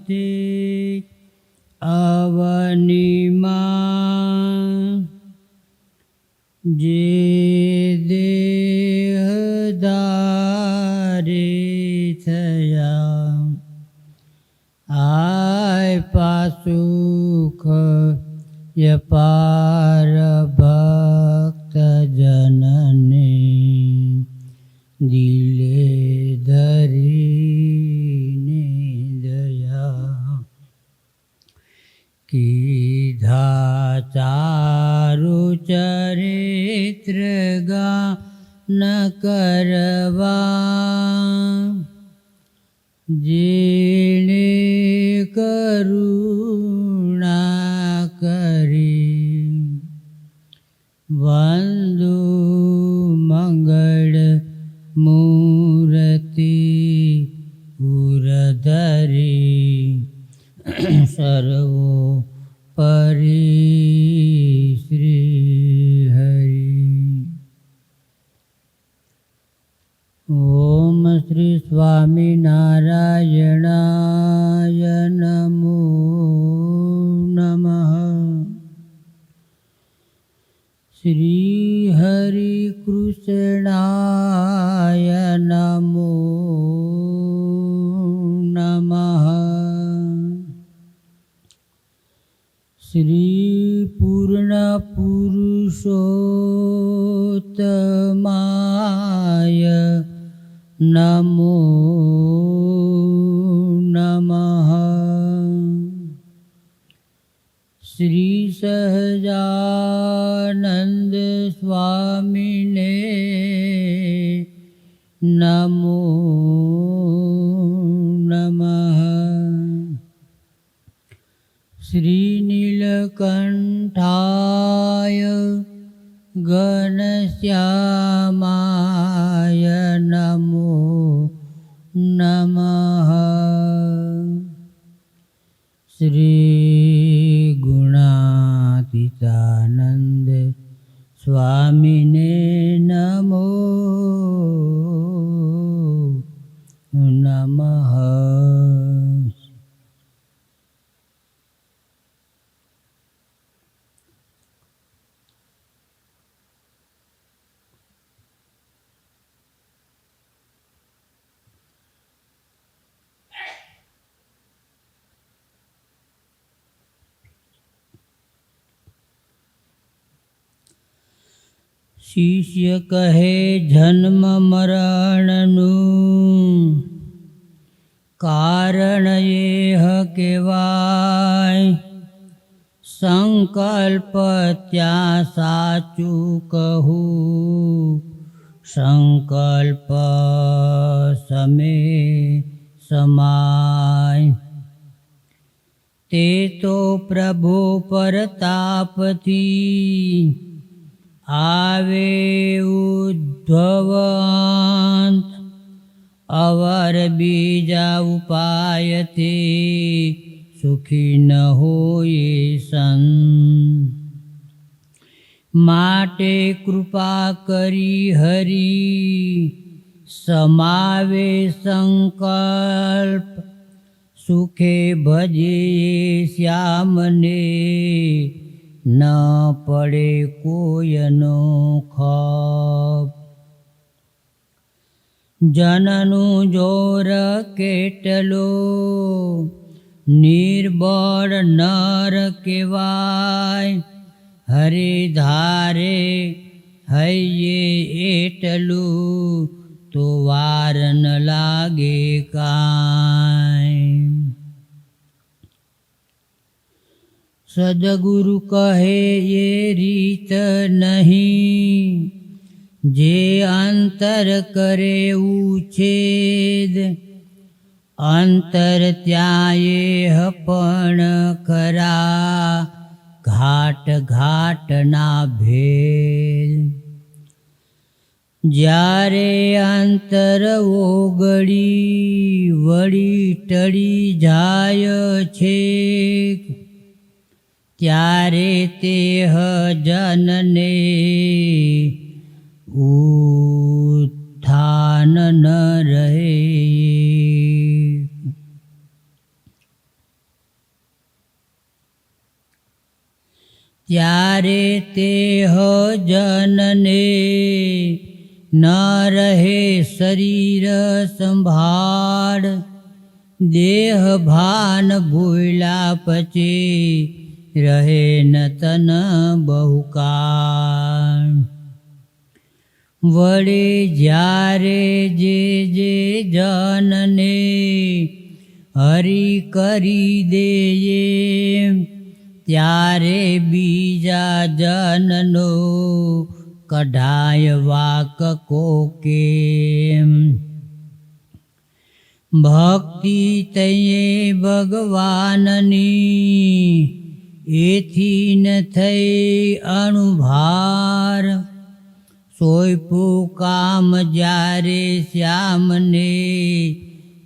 અક્ષરધામથી અવનિમાં જે દેહદારી થયા આય પાસુખ યપાર ભક્ત જનને દિલે કીધા ચારુ ચરિત્ર ગાન કરવા જેણે કરુણા કરી વંદુ નમો શિષ્ય કહે, જન્મ મરણનું કારણ એ કહેવાય. સંકલ્પ ત્યાં સાચું કહું. સંકલ્પ સમે સમાય. તે તો પ્રભુ પરતાપથી આવે ઉદ્ધવંત અવર બીજા ઉપાયથી સુખી ન હોય સં માટે કૃપા કરી હરી, સમાવે સંકલ્પ, સુખે ભજે શ્યામને. ન પડે કોયનો ખપ જનનું જોર કેટલો? નિર્બળ નર કેવાય હરે ધારે હૈયે એટલું, તો વાર ન લાગે કાંઈ. સદગુરુ કહે એ રીત નહીં. જે અંતર કરે ઉછેદ અંતર ત્યાંએ પણ ખરા, ઘાટ ઘાટના ભેદ. જ્યારે અંતર ઓગળી, વળી ટળી જાય છે ત્યારે તે જનને ઉત્થાન ન રહે. ત્યારે તે જનને ન રહે શરીર સંભાળ. દેહ ભાન ભૂલા પછી રહે ન તન બહુકાળ. વળે જ્યારે જે જે જનને હરી કરી દેયે ત્યારે બીજા જનનો કઢાય વાક કોકે. ભક્તિ તયે ભગવાનની એથી ન થઈ અણુભાર. સોયપું કામ જ્યારે શ્યામને,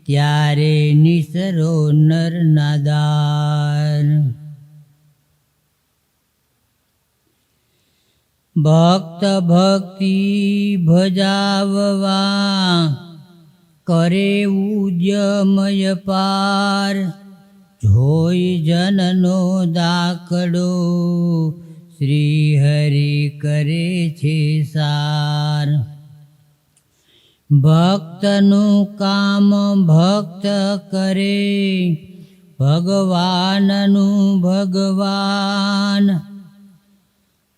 ત્યારે નિસરો નર નાદાર. ભક્ત ભક્તિ ભજાવવા, કરે ઉદ્યમય પાર. જોઈ જનનો દાકડો શ્રી હરિ કરે છે સાર. ભક્તનું કામ ભક્ત કરે, ભગવાનનું ભગવાન.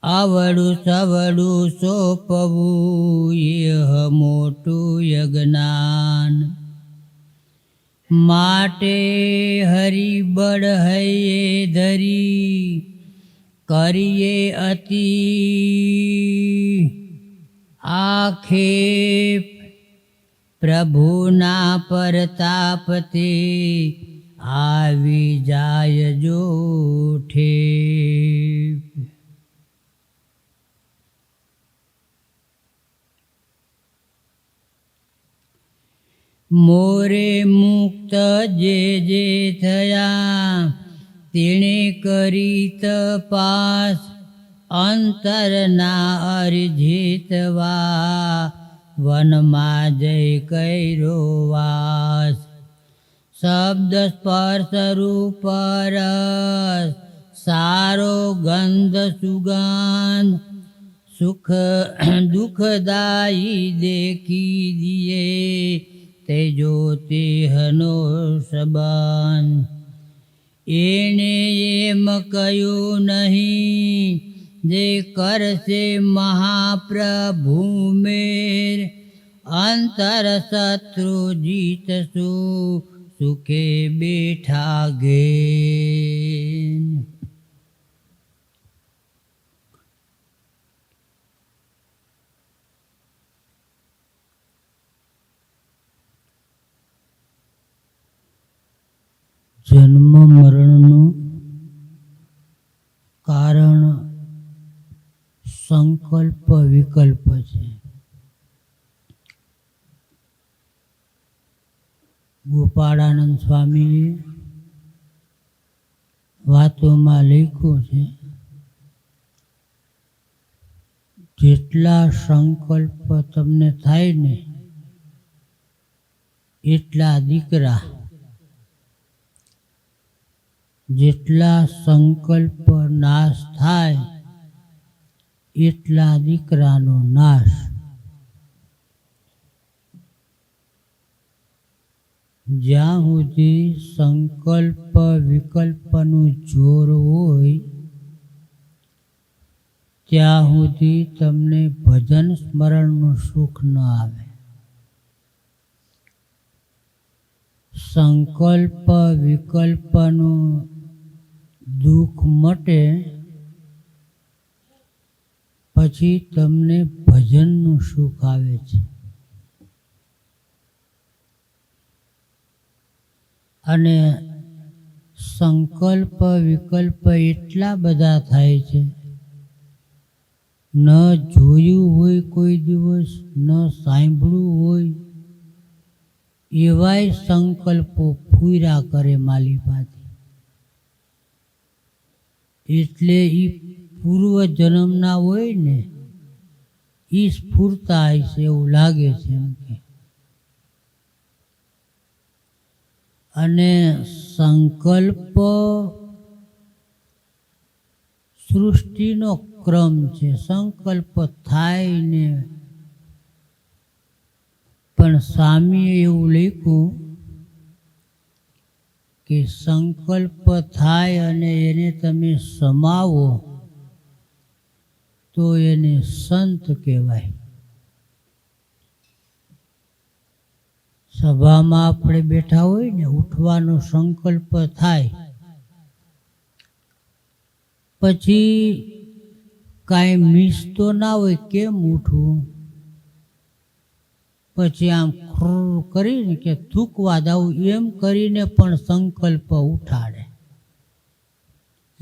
આવડું સવડું સોંપવું એ મોટું યજ્ઞાન. માટે હરિબળ હૈયે ધરી કરીએ અતિ આખેપ પ્રભુના પરતાપતે આવી જાય જો મોરે મુક્ત જે જે થયા, તેણે કરી તપાસ અંતરના અરજીતવા વનમાં જય કૈરો વાસ. શબ્દ સ્પર્શ રૂપ સારો ગંધ સુગંધ. સુખ, દુઃખદાયી દેખી દિયે તે સબાન. એને એમ કહ્યું નહીં, જે કરશે મહાપ્રભુ મેર. અંતર શત્રુ જીતશું, સુખે બેઠા ઘેર. જન્મ મરણનું કારણ સંકલ્પ વિકલ્પ છે. ગોપાળાનંદ સ્વામીએ વાતોમાં લખ્યું છે, જેટલા સંકલ્પ તમને થાય ને, એટલા દીકરા જેટલા સંકલ્પ નાશ થાય, એટલા દીકરાનો નાશ. જ્યાં સુધી સંકલ્પ વિકલ્પનું જોર હોય, ત્યાં સુધી તમને ભજન સ્મરણનું સુખ ન આવે. સંકલ્પ વિકલ્પનું દુઃખ મટે, પછી તમને ભજનનું સુખ આવે છે. અને સંકલ્પ વિકલ્પ એટલા બધા થાય છે. ન જોયું હોય કોઈ દિવસ, ન સાંભળ્યું હોય, એવાય સંકલ્પો પૂરા કરે માલિપાથી એટલે એ પૂર્વ જન્મના હોય ને એ સ્ફૂર્તા હશે એવું લાગે છે એમ કે. અને સંકલ્પ સૃષ્ટિનો ક્રમ છે. સંકલ્પ થાય ને, પણ સ્વામીએ એવું લખ્યું કે સંકલ્પ થાય અને એને તમે સમાવો, તો એને સંત કહેવાય. સભામાં આપણે બેઠા હોય ને, ઉઠવાનો સંકલ્પ થાય. પછી કાંઈ મિસ તો ના હોય, કેમ ઉઠવું? પછી આમ ખુર કરીને કે થૂકવા દઉં એમ કરીને પણ સંકલ્પ ઉઠાડે.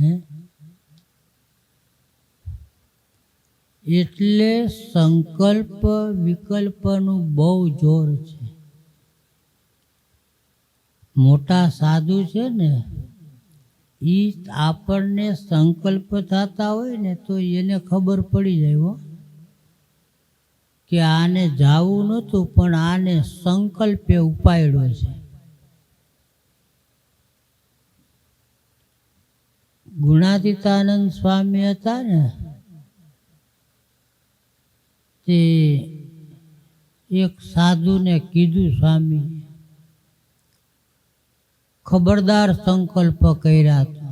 હે? એટલે સંકલ્પ વિકલ્પનું બહુ જોર છે. મોટા સાધુ છે ને એ આપણને સંકલ્પ થતા હોય ને તો એને ખબર પડી જાય હો. કે આને જાવું નહોતું, પણ આને સંકલ્પે ઉપાડ્યો છે. ગુણાતીતાનંદ સ્વામી હતા ને, તે એક સાધુને કીધું, સ્વામી, ખબરદાર સંકલ્પ કર્યા હતા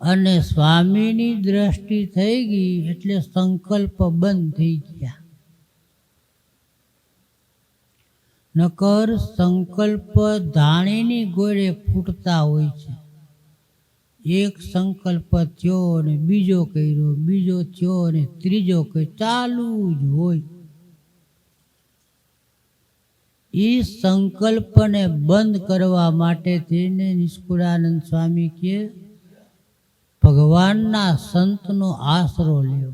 અને સ્વામીની દ્રષ્ટિ થઈ ગઈ એટલે સંકલ્પ બંધ થઈ ગયા. નકર સંકલ્પ ધાણીની ગોળે ફૂટતા હોય છે. એક સંકલ્પ થયો ને બીજો કર્યો, બીજો થયો ને ત્રીજો કર્યો, ચાલુ જ હોય. એ સંકલ્પને બંધ કરવા માટે તેને નિષ્કુળાનંદ સ્વામી કે ભગવાનના સંતનો આશરો લ્યો.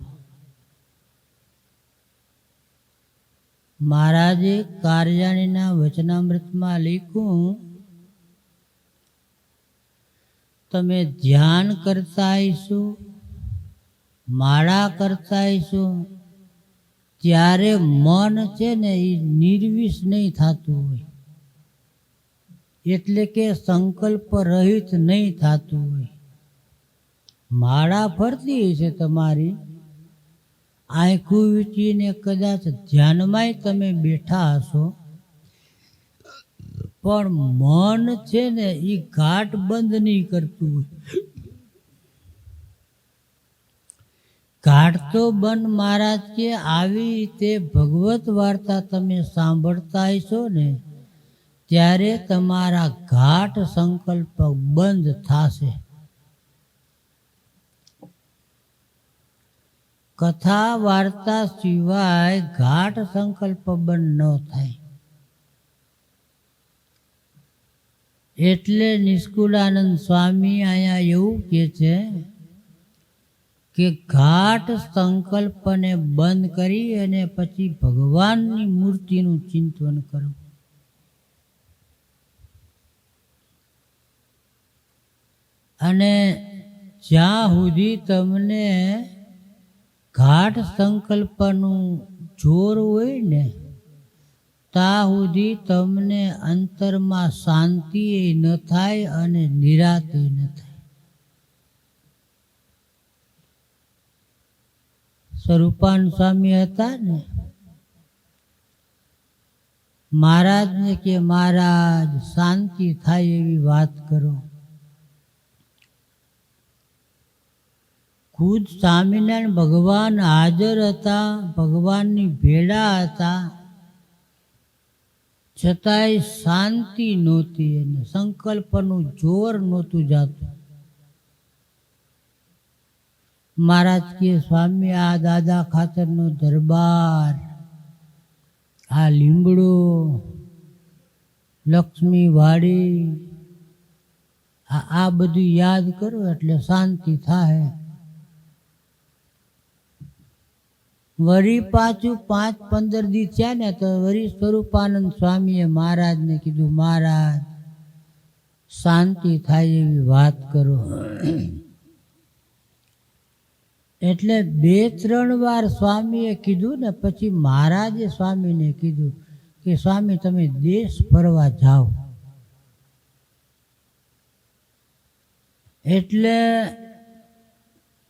મહારાજે કાર્યાણીના વચનામૃતમાં લીખું તમે ધ્યાન કરતા આવીશું માળા કરતા આવીશું ત્યારે મન છે ને એ નિર્વિષ નહીં થતું હોય. એટલે કે સંકલ્પ રહિત નહીં થતું હોય. માળા ફરતી છે તમારી. આંખું વીંચીને કદાચ ધ્યાનમાંય તમે બેઠા હશો. પણ મન છે ને એ ઘાટ બંધ નહીં કરતું ઘાટ તો બંધ મહારાજ કે આવી રીતે ભગવત વાર્તા તમે સાંભળતા હશો ને, ત્યારે તમારા ઘાટ સંકલ્પ બંધ થશે. કથા વાર્તા સિવાય ઘાટ સંકલ્પ બંધ ન થાય. એટલે નિષ્કુળાનંદ સ્વામી અહીંયા એવું કે છે કે ઘાટ સંકલ્પને બંધ કરી અને પછી ભગવાનની મૂર્તિનું ચિંતન કરવું અને જ્યાં સુધી તમને ઘાટ સંકલ્પનું જોર હોય ને ત્યાં સુધી તમને અંતરમાં શાંતિ ન થાય અને નિરાતે ન થાય. સ્વરૂપાન સ્વામી હતા ને, મહારાજને કે, મહારાજ, શાંતિ થાય એવી વાત કરો. ખુદ સ્વામિનારાયણ ભગવાન હાજર હતા, ભગવાનની ભેડા હતા. છતાંય શાંતિ નહોતી અને સંકલ્પનું જોર નહોતું જાતું. મહારાજ કે, સ્વામી, આ દાદા ખાતરનો દરબાર, આ લીમડો લક્ષ્મી વાડી આ આ બધું યાદ કરો એટલે શાંતિ થાય વળી પાછું પાંચ પંદર દી થયા ને તો વરી સ્વરૂપાનંદ સ્વામીએ મહારાજને કીધું, મહારાજ, શાંતિ થાય એવી વાત કરો. એટલે બે ત્રણ વાર સ્વામીએ કીધું ને પછી મહારાજે સ્વામીને કીધું કે, સ્વામી, તમે દેશ ફરવા જાઓ. એટલે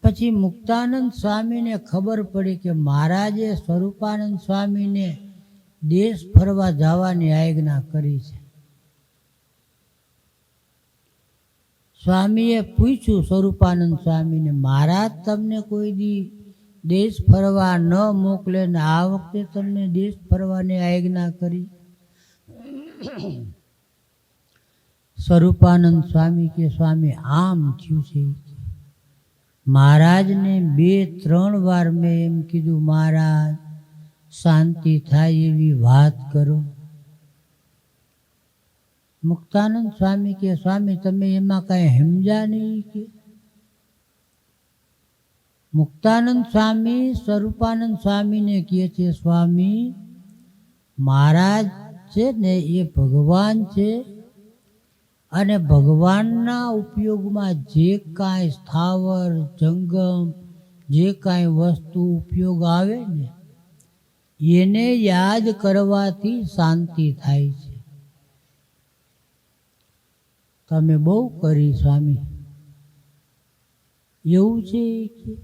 પછી મુક્તાનંદ સ્વામીને ખબર પડી કે મહારાજે સ્વરૂપાનંદ સ્વામીને દેશ ફરવા જવાની આજ્ઞા કરી છે. સ્વામીએ પૂછ્યું સ્વરૂપાનંદ સ્વામીને, મહારાજ, તમને કોઈ દી દેશ ફરવા ન મોકલે ને આ વખતે તમને દેશ ફરવાની આજ્ઞા કરી? સ્વરૂપાનંદ સ્વામી કે, સ્વામી, આમ થયું છે. મહારાજને બે, ત્રણ વાર મેં એમ કીધું, મહારાજ, શાંતિ થાય એવી વાત કરો. મુક્તાનંદ સ્વામી કે, સ્વામી, તમે એમાં કાંઈ સમજ્યા નહીં કે? મુક્તાનંદ સ્વામી, સ્વરૂપાનંદ સ્વામીને કહે છે, સ્વામી, મહારાજ છે ને, એ ભગવાન છે. અને ભગવાનના ઉપયોગમાં જે કાંઈ સ્થાવર, જંગમ, જે કાંઈ વસ્તુ ઉપયોગ આવે ને, એને યાદ કરવાથી શાંતિ થાય છે. તમે બહુ કરી સ્વામી. એવું છે કે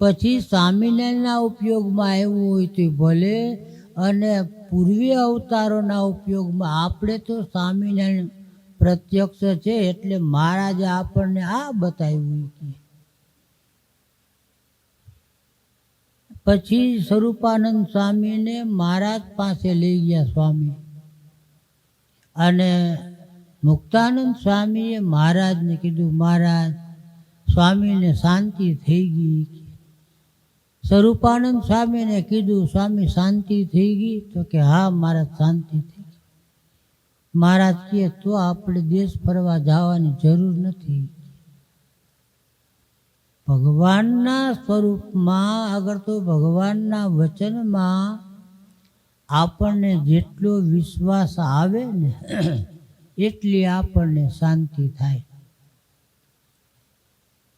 પછી સ્વામિનારાયણના ઉપયોગમાં આવ્યું હોય તો ભલે અને પૂર્વી અવતારોના ઉપયોગમાં આપણે તો સ્વામિનારાયણ પ્રત્યક્ષ છે એટલે મહારાજે આપણને આ બતાવ્યું કે પછી સ્વરૂપાનંદ સ્વામીને મહારાજ પાસે લઈ ગયા સ્વામી. અને મુક્તાનંદ સ્વામીએ મહારાજને કીધું, મહારાજ, સ્વામીને શાંતિ થઈ ગઈ સ્વરૂપાનંદ સ્વામીને કીધું, સ્વામી, શાંતિ થઈ ગઈ? તો કે, હા, મહારાજ, શાંતિ થઈ મહારાજ કહે તો આપણે દેશ ફરવા જવાની જરૂર નથી. ભગવાનના સ્વરૂપમાં આગળ તો ભગવાનના વચનમાં આપણને જેટલો વિશ્વાસ આવે ને, એટલી આપણને શાંતિ થાય.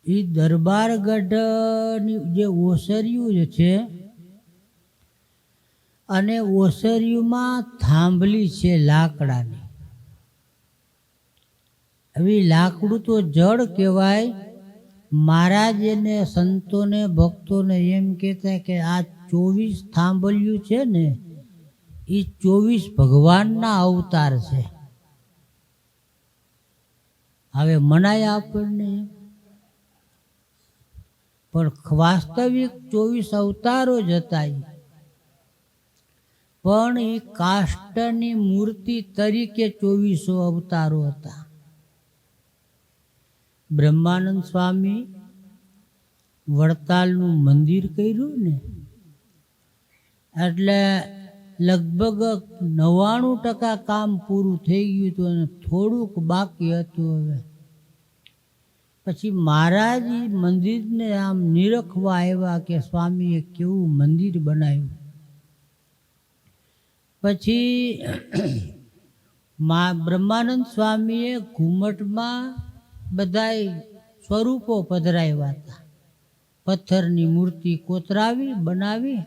એ દરબારગઢની જે ઓસરિયું છે, અને ઓસરિયુંમાં થાંભલી છે લાકડાની. હવે લાકડું તો જળ કહેવાય. મહારાજ એને સંતોને, ભક્તોને એમ કહેતા કે આ ચોવીસ થાંભલિયું છે ને એ ચોવીસ ભગવાનના અવતાર છે. હવે મનાય આપણને. પણ વાસ્તવિક ચોવીસ અવતારો જ હતા પણ એ કાષ્ટની મૂર્તિ તરીકે ચોવીસો અવતારો હતા. બ્રહ્માનંદ સ્વામી વડતાલનું મંદિર કર્યું ને, એટલે લગભગ નવ્વાણું ટકા કામ પૂરું થઈ ગયું હતું અને થોડુંક બાકી હતું હવે. પછી મહારાજ મંદિરને આમ નિરખવા આવ્યા કે સ્વામીએ કેવું મંદિર બનાવ્યું. પછી મા બ્રહ્માનંદ સ્વામીએ ઘુમટમાં બધાય સ્વરૂપો પધરાવ્યા હતા. પથ્થરની મૂર્તિ કોતરાવી, બનાવી.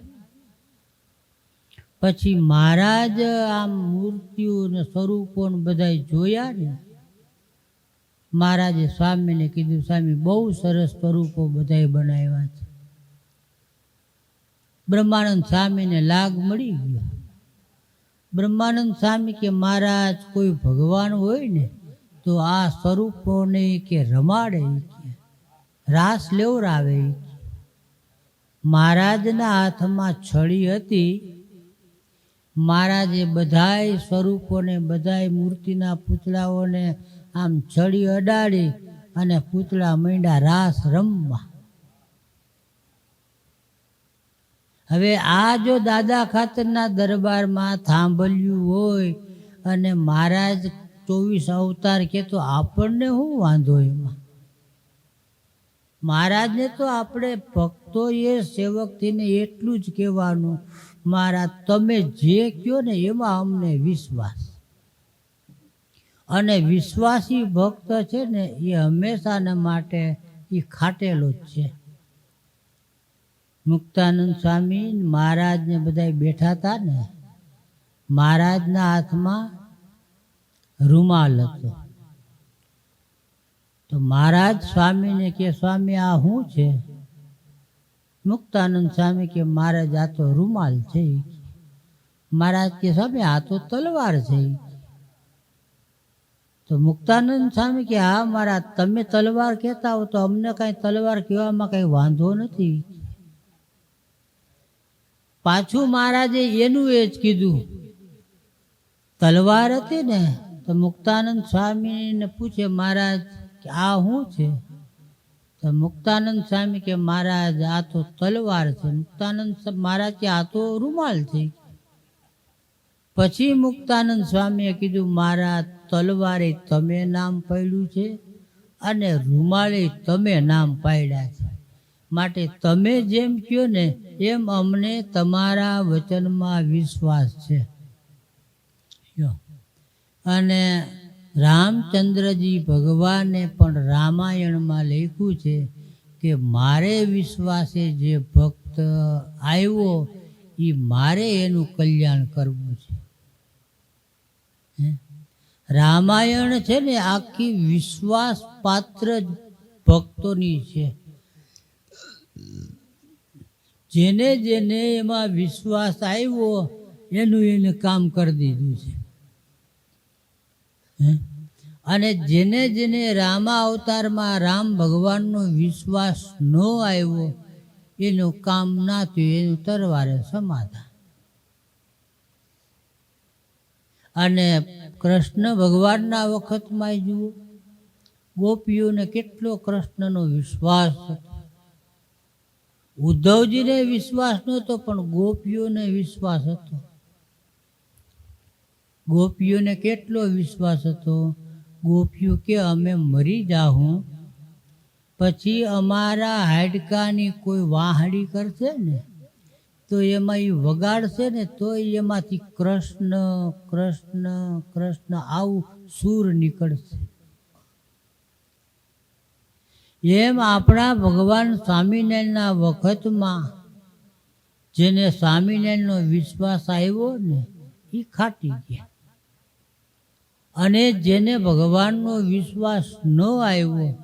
પછી મહારાજ આમ મૂર્તિઓ ને સ્વરૂપો ને બધાય જોયા ને, મહારાજે સ્વામીને કીધું, સ્વામી, બહુ સરસ સ્વરૂપો બધાય બનાવ્યા છે. બ્રહ્માનંદ સ્વામીને લાગ મળી ગયો. બ્રહ્માનંદ સ્વામી કે, મહારાજ, કોઈ ભગવાન હોય ને તો આ સ્વરૂપોને કે રમાડે રાસ લેવરાવે મહારાજના હાથમાં છડી હતી. મહારાજે બધાય સ્વરૂપોને, બધાય મૂર્તિના પૂતળાઓને આમ છડી અડાડી અને પૂતળા માંડ્યા રાસ રમવા. હવે આ જો દાદા ખાતરના દરબારમાં થાંભલ્યું હોય અને મહારાજ ચોવીસ અવતાર કે તો આપણને શું વાંધો એમાં? મહારાજને તો આપણે ભક્તો એ સેવકથીને એટલું જ કહેવાનું, મહારાજ, તમે જે કહો ને એમાં અમને વિશ્વાસ. અને વિશ્વાસી ભક્ત છે ને, એ હંમેશાને માટે એ ખાટેલો જ છે. મુક્તાનંદ સ્વામી મહારાજને બધા બેઠા હતા ને, મહારાજના હાથમાં રૂમાલ હતો તો મહારાજ સ્વામીને કે, સ્વામી, આ શું છે? મુક્તાનંદ સ્વામી કે, મહારાજ, આ તો રૂમાલ છે. મહારાજ કે, સ્વામી, આ તો તલવાર છે. તો મુક્તાનંદ સ્વામી કે, હા મારા તમે તલવાર કહેતા હો તો અમને કાંઈ તલવાર કહેવામાં કાંઈ વાંધો નથી. પાછું મહારાજે એનું એ જ કીધું. તલવાર હતી ને તો મુક્તાનંદ સ્વામીને પૂછે, મહારાજ કે આ શું છે? તો મુક્તાનંદ સ્વામી કે, મહારાજ, આ તો તલવાર છે. મુક્તાનંદ મહારાજ કે આ તો રૂમાલ છે. પછી મુક્તાનંદ સ્વામીએ કીધું મારા તલવારે તમે નામ પાડ્યું છે અને રૂમાલે તમે નામ પાડ્યા છે. માટે તમે જેમ કહો ને એમ અમને તમારા વચનમાં વિશ્વાસ છે. અને રામચંદ્રજી ભગવાને પણ રામાયણમાં લખ્યું છે કે મારે વિશ્વાસે જે ભક્ત આવ્યો એ મારે એનું કલ્યાણ કરવું છે? રામાયણ છે ને આખી વિશ્વાસ પાત્ર ભક્તોની છે જેને જેને એમાં વિશ્વાસ આવ્યો, એનું એને કામ કરી દીધું છે? અને જેને જેને રામા અવતારમાં રામ ભગવાનનો વિશ્વાસ ન આવ્યો, એનું કામ ના થયું, એનું તરવારે સમાધાન. અને કૃષ્ણ ભગવાનના વખતમાં જુઓ, ગોપીઓને કેટલો કૃષ્ણનો વિશ્વાસ હતો. ઉદ્ધવજીને વિશ્વાસ નહોતો, પણ ગોપીઓને વિશ્વાસ હતો. ગોપીઓને કેટલો વિશ્વાસ હતો? ગોપીઓ કે, અમે મરી જાહું. પછી અમારા હાડકાની કોઈ વાહડી કરશે ને? તો એમાં એ વગાડશે ને? તો એમાંથી કૃષ્ણ કૃષ્ણ કૃષ્ણ આવું સૂર નીકળશે. એમ આપણા ભગવાન સ્વામિનારાયણના વખતમાં, જેને સ્વામિનારાયણનો વિશ્વાસ આવ્યો ને એ ખાટી ગયા. અને જેને ભગવાનનો વિશ્વાસ ન આવ્યો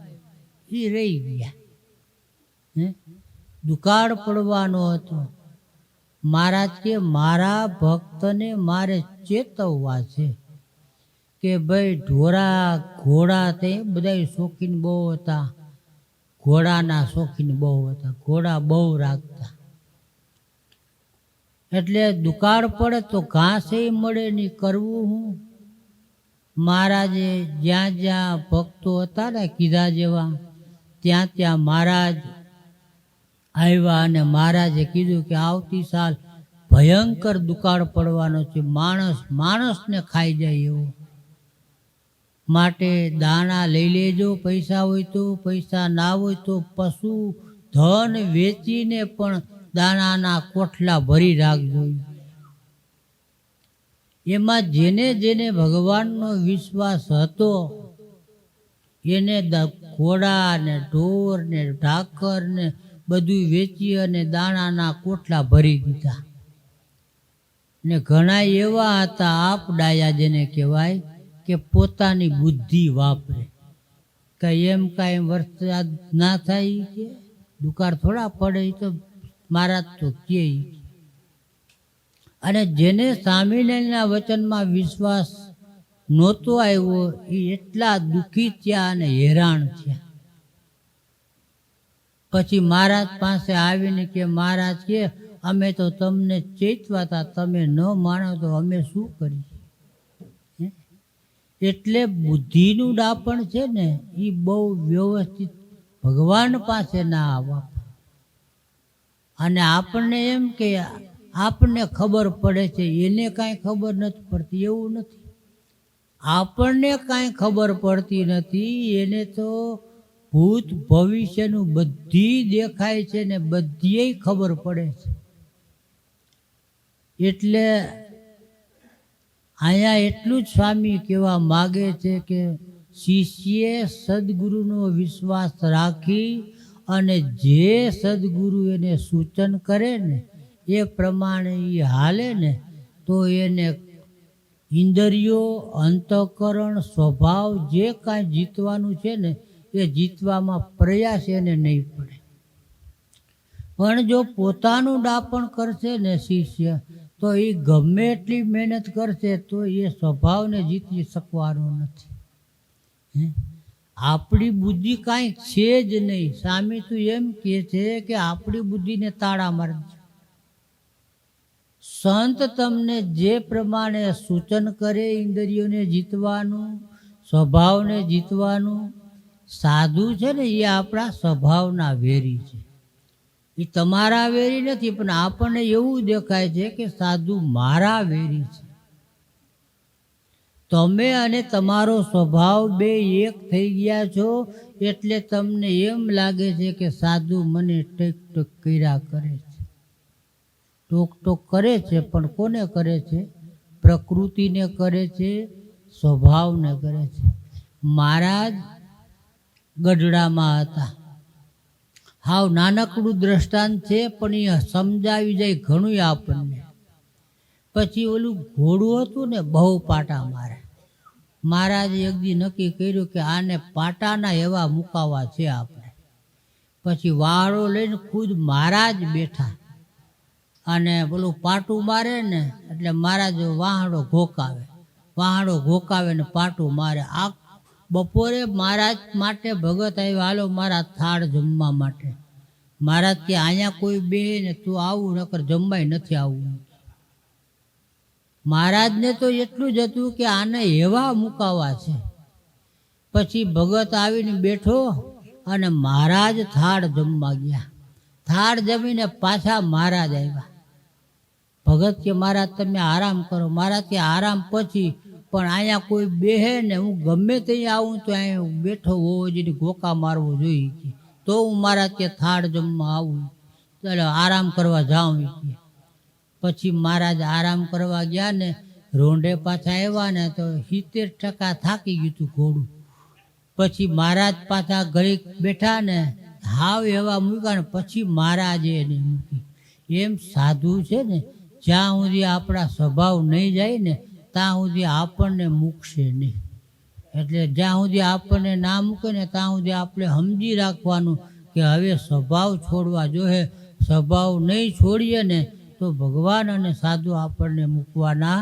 એ રહી ગયા? દુકાળ પડવાનો હતો. મહારાજ કે મારા ભક્તને મારે ચેતવવા છે કે ભાઈ ઢોરા, ઘોડા તે બધા શોખીન બહુ હતા. ઘોડાના શોખીન બહુ હતા. ઘોડા બહુ રાખતા. એટલે દુકાળ પડે તો ઘાસ એ મળે નહીં કરવું હું? મહારાજે જ્યાં જ્યાં ભક્તો હતા ને કીધા જેવા, ત્યાં ત્યાં મહારાજ આવ્યા અને મહારાજે કીધું કે આવતી સાલ ભયંકર દુકાળ પડવાનો છે, માણસ માણસને ખાઈ જાય એવો. માટે દાણા લઈ લેજો, પૈસા હોય તો, પૈસા ના હોય તો પશુ ધન વેચીને પણ દાણાના કોઠલા ભરી રાખજો. એમાં જેને જેને ભગવાનનો વિશ્વાસ હતો, એને ઘોડા ને ઢોર ને ઢાકર ને બધું વેચી અને દાણાના કોટલા ભરી દીધા. ને ઘણા એવા હતા આપડાયા જેને કહેવાય કે પોતાની બુદ્ધિ વાપરે. કે એમ કાંઈ વરસાદ ના થાય કે? દુકાળ થોડા પડે તો મારા તો કે. અને જેને સ્વામિનારાયણના વચનમાં વિશ્વાસ નહોતો આવ્યો, એ એટલા દુઃખી થયા અને હેરાન થયા. પછી મહારાજ પાસે આવીને કે, મહારાજ કે, અમે તો તમને ચેતવાતા, તમે ન માનો તો અમે શું કરીએ એટલે બુદ્ધિનું ડાપણ છે ને, એ બહુ વ્યવસ્થિત ભગવાન પાસે ના આવવા અને આપણને એમ કે આપણને ખબર પડે છે, એને કાંઈ ખબર નથી પડતી, એવું નથી. આપણને કાંઈ ખબર પડતી નથી, એને તો ભૂત ભવિષ્યનું બધી દેખાય છે ને બધીય ખબર પડે છે. એટલે અહીંયા એટલું જ સ્વામી કહેવા માગે છે કે શિષ્યે સદગુરુનો વિશ્વાસ રાખી અને જે સદગુરુ એને સૂચન કરે ને એ પ્રમાણે એ હાલે ને, તો એને ઇન્દ્રિયો, અંતઃકરણ, સ્વભાવ જે કાંઈ જીતવાનું છે ને, એ જીતવામાં પ્રયાસ એને નહીં પડે. પણ જો પોતાનું ડાપણ કરશે ને શિષ્ય, તો એ ગમે એટલી મહેનત કરશે, તો એ સ્વભાવને જીતી શકવાનો નથી? આપણી બુદ્ધિ કાંઈ છે જ નહીં. સામે તું એમ કહે છે કે આપણી બુદ્ધિને તાળા મારે છે સંત તમને જે પ્રમાણે સૂચન કરે ઇન્દ્રિયોને જીતવાનું, સ્વભાવને જીતવાનું, સાધુ છે ને, એ આપણા સ્વભાવના વેરી છે. એ તમારા વેરી નથી, પણ આપણને એવું દેખાય છે કે સાધુ મારા વેરી છે. તમે અને તમારો સ્વભાવ બે એક થઈ ગયા છો, એટલે તમને એમ લાગે છે કે સાધુ મને ટક ટક કર્યા કરે છે. ટોક ટોક કરે છે, પણ કોને કરે છે? પ્રકૃતિને કરે છે, સ્વભાવને કરે છે. મહારાજ ગઢડામાં હતા. હાવ નાનકડું દ્રષ્ટાંત છે, પણ એ સમજાવી જાય ઘણું આપણને. પછી ઓલું ઘોડું હતું ને, બહુ પાટા મારે. મહારાજે એક દી નક્કી કર્યું કે આને પાટાના એવા મુકાવા છે આપણે. પછી વાળો લઈને ખુદ મહારાજ બેઠા. અને પેલું પાટું મારે ને, એટલે મહારાજ વાહણો ઘોકાવે. વાહણો ઘોકાવે ને પાટું મારે. આ બપોરે મહારાજ માટે ભગત આવ્યો, હાલો, મારા થાળ જમવા માટે. મહારાજ કે અહીંયા કોઈ બે ને તું આવું, નકર જમવાય નથી આવવું મહારાજને તો એટલું જ હતું કે આને એવા મુકાવા છે. પછી ભગત આવીને બેઠો અને મહારાજ થાળ જમવા ગયા. થાળ જમીને પાછા મહારાજ આવ્યા. ભગત કે મહારાજ તમે આરામ કરો. મારા ત્યાં આરામ પછી પણ અહીંયા કોઈ બેહે ને, હું ગમે ત્યાં આવું તો અહીંયા બેઠો હોવો જોઈએ ગોકા મારવો જોઈએ તો હું મારા કે થાળ જમવા આવું. ચાલો, આરામ કરવા જાઉં કે. પછી મહારાજ આરામ કરવા ગયા ને રોંઢે પાછા આવ્યા ને, તો સિત્તેર ટકા થાકી ગયું હતું ઘોડું. પછી મહારાજ પાછા ઘડીક બેઠા ને, હાવ એવા મૂક્યા ને, પછી મહારાજે એને મૂકી એમ સાધુ છે ને જ્યાં સુધી આપણા સ્વભાવ નહીં જાય ને, ત્યાં સુધી આપણને મૂકશે નહીં. એટલે જ્યાં સુધી આપણને ના મૂકે ને, ત્યાં સુધી આપણે સમજી રાખવાનું કે હવે સ્વભાવ છોડવા જોઈએ સ્વભાવ નહીં છોડીએ ને, તો ભગવાન અને સાધુ આપણને મૂકવાના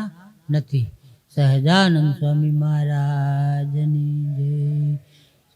નથી. સહજાનંદ સ્વામી મહારાજની જય.